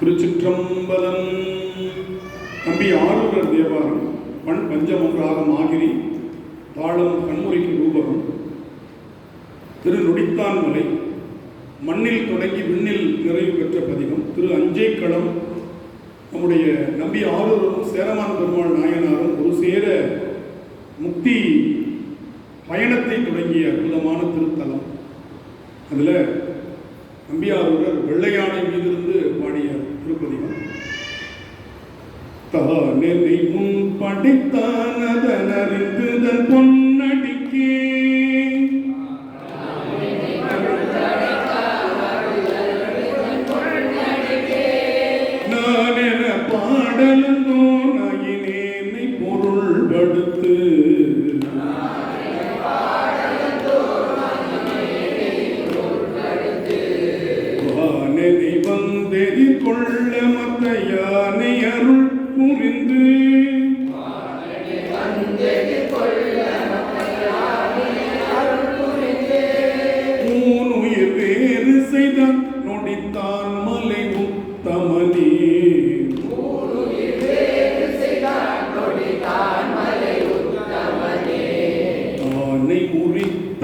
திருச்சிற்றம்பலம். தம்பி ஆரூரர் தேவாரம் பண் பஞ்சமன்றாகம் ஆகிரி தாளம் கண்முறைக்கு ரூபகம். திரு நொடித்தான் மலை மண்ணில் தொடங்கி விண்ணில் நிறைவு பெற்ற பதிகம். திரு அஞ்சைக்களம் நம்முடைய நம்பி ஆரூரும் சேரமான் பெருமாள் நாயனாரும் ஒரு சேர முக்தி பயணத்தை தொடங்கிய அற்புதமான திருத்தலம். அதில் நம்பியாரூரர் வெள்ளையானை மீதிருந்து பாடியார் திருப்பதிகம் தானெனை முன் படித்தானதனறிந்து தன் பொன்னடிக்கே. நான் என பாடலந்தோ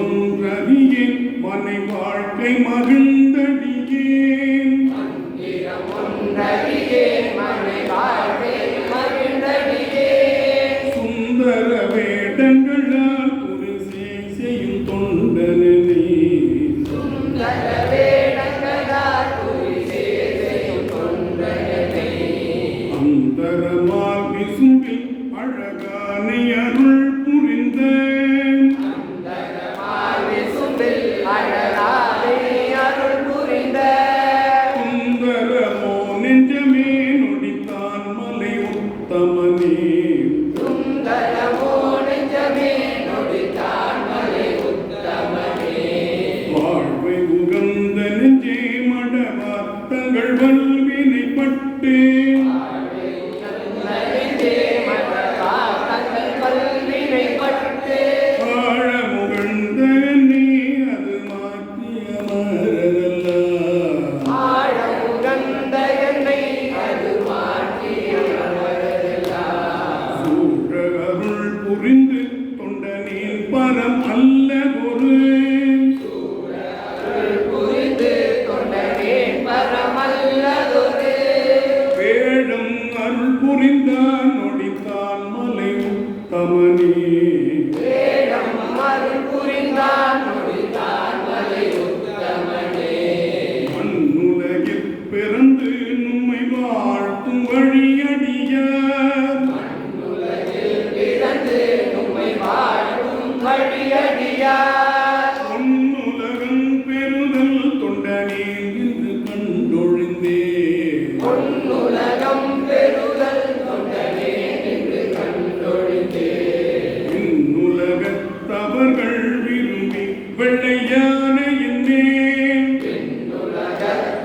ஒன்றறியேன் மனை வாழ்க்கை மகிழ்ந்தடியேன். சுந்தர வேடங்களால் வல்வினைப்பட்டு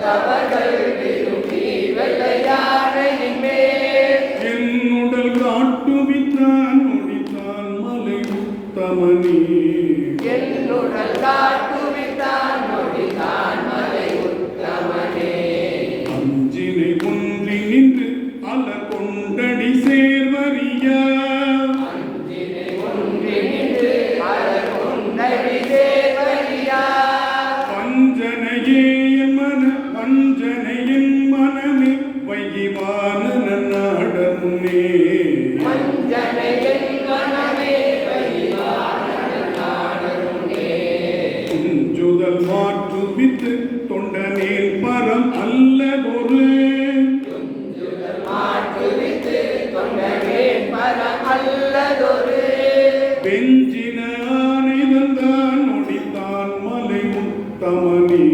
Baba Garuda. பெஞ்சின ஆனிதந்தான் முடித்தான் மலை உத்தமனே.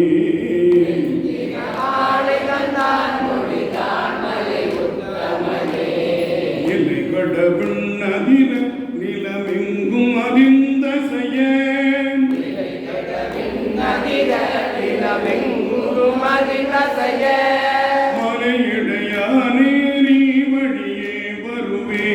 நில நிலமெங்கும் அறிந்த செயல் மலையுடைய நீரி வழியே வருவே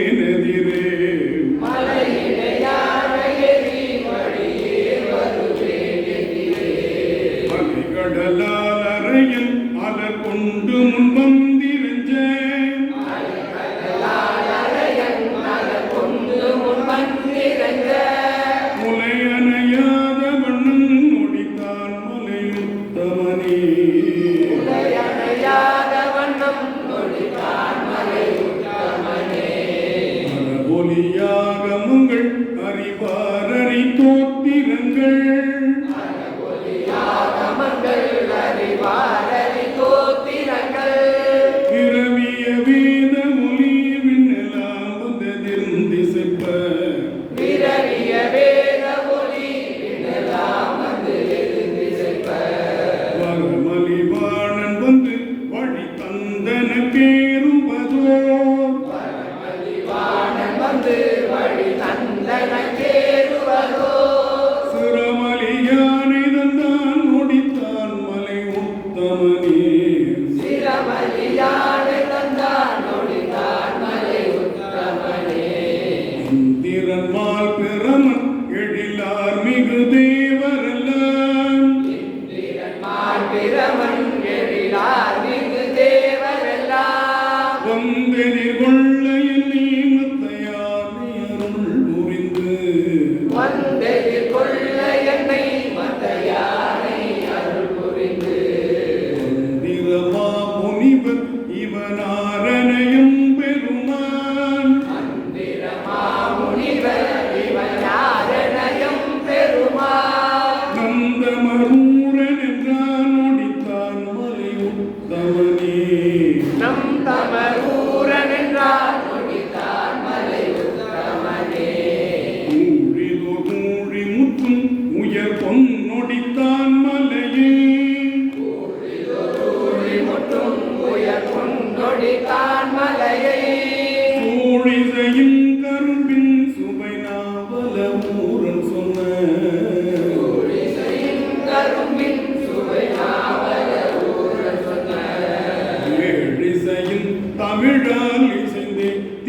Indeed.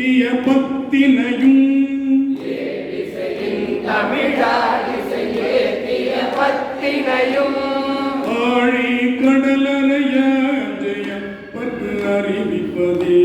ஏத்திய பத்தினையும் தமிழாதிசையேத்திய பத்தினையும் ஆழி கடலறைய ஜெயம் பற்று அறிவிப்பதே.